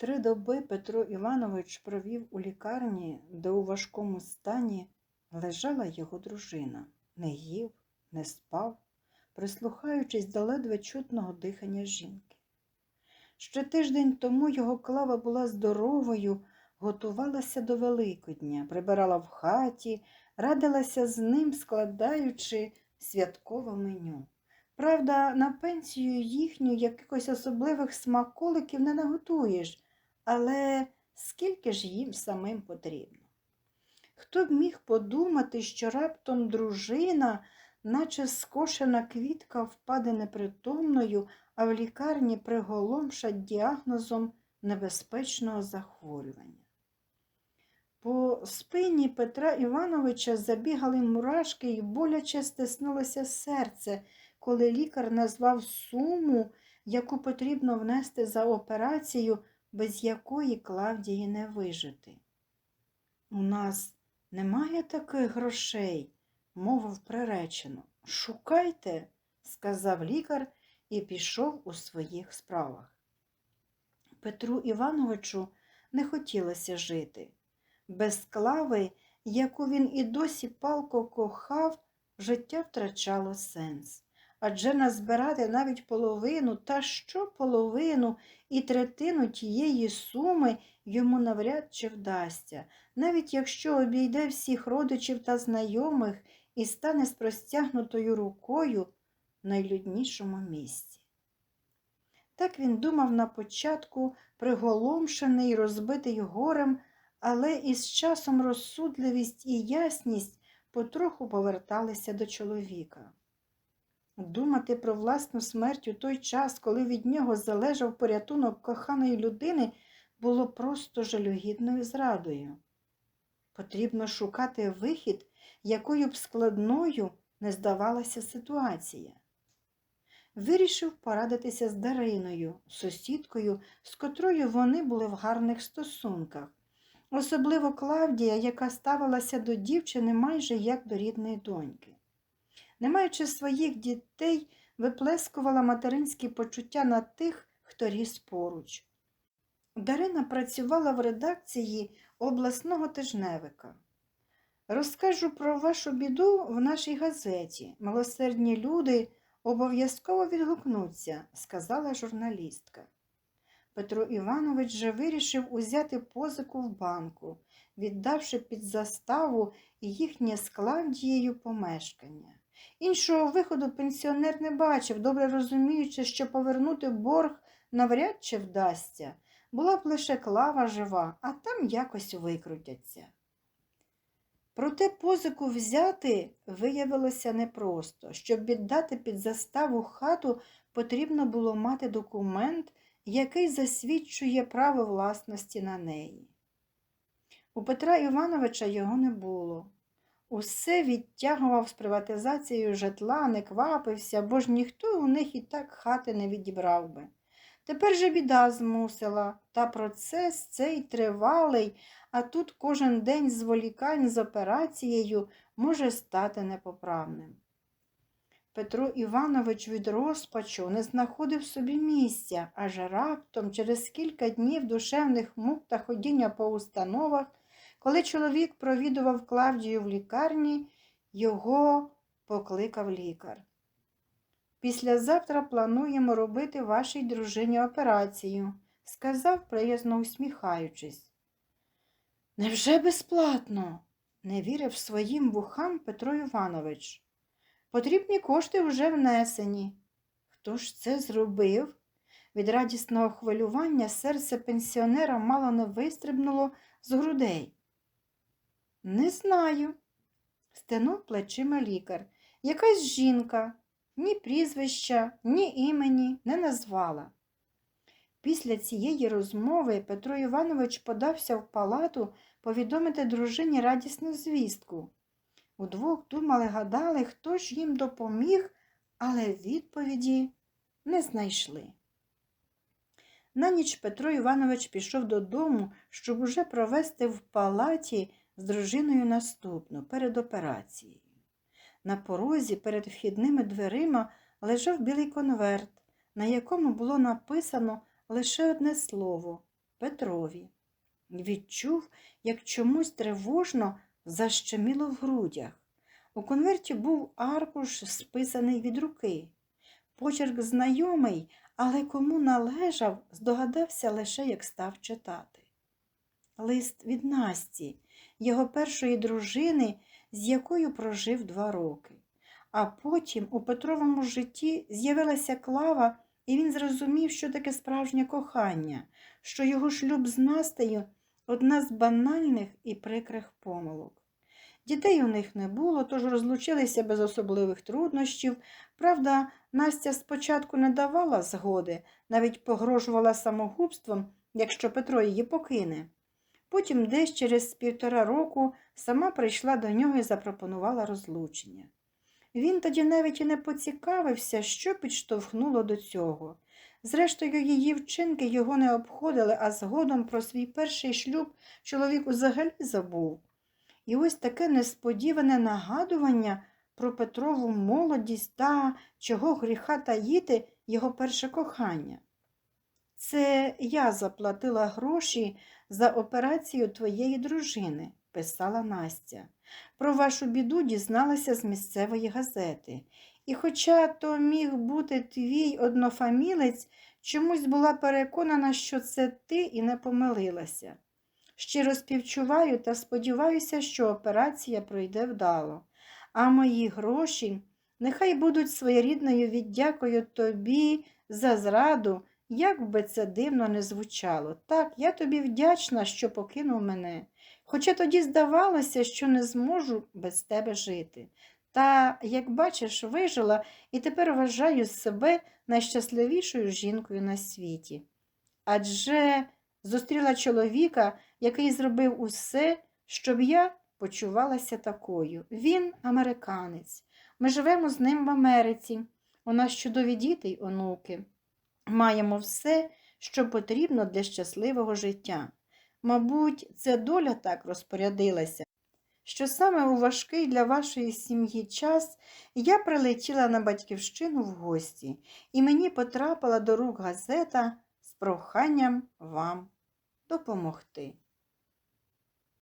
Три доби Петро Іванович провів у лікарні, де у важкому стані лежала його дружина. Не їв, не спав, прислухаючись до ледве чутного дихання жінки. Ще тиждень тому його клава була здоровою, готувалася до Великодня, прибирала в хаті, радилася з ним, складаючи святкове меню. Правда, на пенсію їхню якихось особливих смаколиків не наготуєш, але скільки ж їм самим потрібно? Хто б міг подумати, що раптом дружина, наче скошена квітка, впаде непритомною, а в лікарні приголомшать діагнозом небезпечного захворювання. По спині Петра Івановича забігали мурашки і боляче стиснулося серце, коли лікар назвав суму, яку потрібно внести за операцію, без якої Клавдії не вижити. У нас немає таких грошей, мовив приречено. Шукайте, сказав лікар і пішов у своїх справах. Петру Івановичу не хотілося жити. Без клави, яку він і досі палко кохав, життя втрачало сенс. Адже назбирати навіть половину, та що половину і третину тієї суми йому навряд чи вдасться, навіть якщо обійде всіх родичів та знайомих і стане з простягнутою рукою в найлюднішому місці. Так він думав на початку, приголомшений, розбитий горем, але із часом розсудливість і ясність потроху поверталися до чоловіка. Думати про власну смерть у той час, коли від нього залежав порятунок коханої людини, було просто жалюгідною зрадою. Потрібно шукати вихід, якою б складною не здавалася ситуація. Вирішив порадитися з Дариною, сусідкою, з котрою вони були в гарних стосунках, особливо Клавдія, яка ставилася до дівчини майже як до рідної доньки. Не маючи своїх дітей, виплескувала материнські почуття на тих, хто ріс поруч. Дарина працювала в редакції обласного тижневика. Розкажу про вашу біду в нашій газеті. Милосердні люди обов'язково відгукнуться, сказала журналістка. Петро Іванович же вирішив узяти позику в банку, віддавши під заставу їхнє з Клавдією помешкання. Іншого виходу пенсіонер не бачив, добре розуміючи, що повернути борг навряд чи вдасться. Була б лише клава жива, а там якось викрутяться. Проте позику взяти виявилося непросто. Щоб віддати під заставу хату, потрібно було мати документ, який засвідчує право власності на неї. У Петра Івановича його не було. Усе відтягував з приватизацією житла, не квапився, бо ж ніхто у них і так хати не відібрав би. Тепер же біда змусила, та процес цей тривалий, а тут кожен день зволікань з операцією може стати непоправним. Петро Іванович від розпачу не знаходив собі місця, аж раптом через кілька днів душевних мук та ходіння по установах, коли чоловік провідував Клавдію в лікарні, його покликав лікар. Післязавтра плануємо робити вашій дружині операцію, сказав, приязно усміхаючись. Невже безплатно? не вірив своїм вухам Петро Іванович. Потрібні кошти вже внесені. Хто ж це зробив? Від радісного хвилювання серце пенсіонера мало не вистрибнуло з грудей. Не знаю, стенув плечима лікар. Якась жінка, ні прізвища, ні імені не назвала. Після цієї розмови Петро Іванович подався в палату повідомити дружині радісну звістку. Удвох думали, гадали, хто ж їм допоміг, але відповіді не знайшли. На ніч Петро Іванович пішов додому, щоб уже провести в палаті з дружиною наступну перед операцією. На порозі перед вхідними дверима лежав білий конверт, на якому було написано лише одне слово Петрові. Відчув, як чомусь тривожно защеміло в грудях. У конверті був аркуш, списаний від руки. Почерк знайомий, але кому належав, здогадався лише, як став читати. Лист від Насті, його першої дружини, з якою прожив два роки. А потім у Петровому житті з'явилася клава, і він зрозумів, що таке справжнє кохання, що його шлюб з Настею одна з банальних і прикрих помилок. Дітей у них не було, тож розлучилися без особливих труднощів. Правда, Настя спочатку не давала згоди, навіть погрожувала самогубством, якщо Петро її покине. Потім десь через півтора року сама прийшла до нього і запропонувала розлучення. Він тоді навіть і не поцікавився, що підштовхнуло до цього. Зрештою, її вчинки його не обходили, а згодом про свій перший шлюб чоловік взагалі забув. І ось таке несподіване нагадування про Петрову молодість та чого гріха таїти його перше кохання. Це я заплатила гроші за операцію твоєї дружини, писала Настя. Про вашу біду дізналася з місцевої газети. І хоча то міг бути твій однофамілець, чомусь була переконана, що це ти і не помилилася. Щиро співчуваю та сподіваюся, що операція пройде вдало, а мої гроші нехай будуть своєрідною віддякою тобі за зраду, як би це дивно не звучало. Так, я тобі вдячна, що покинув мене, хоча тоді здавалося, що не зможу без тебе жити. Та, як бачиш, вижила і тепер вважаю себе найщасливішою жінкою на світі. Адже зустріла чоловіка, який зробив усе, щоб я почувалася такою. Він американець. Ми живемо з ним в Америці. У нас чудові діти й онуки. Маємо все, що потрібно для щасливого життя. Мабуть, це доля так розпорядилася, що саме у важкий для вашої сім'ї час я прилетіла на батьківщину в гості, і мені потрапила до рук газета з проханням вам допомогти.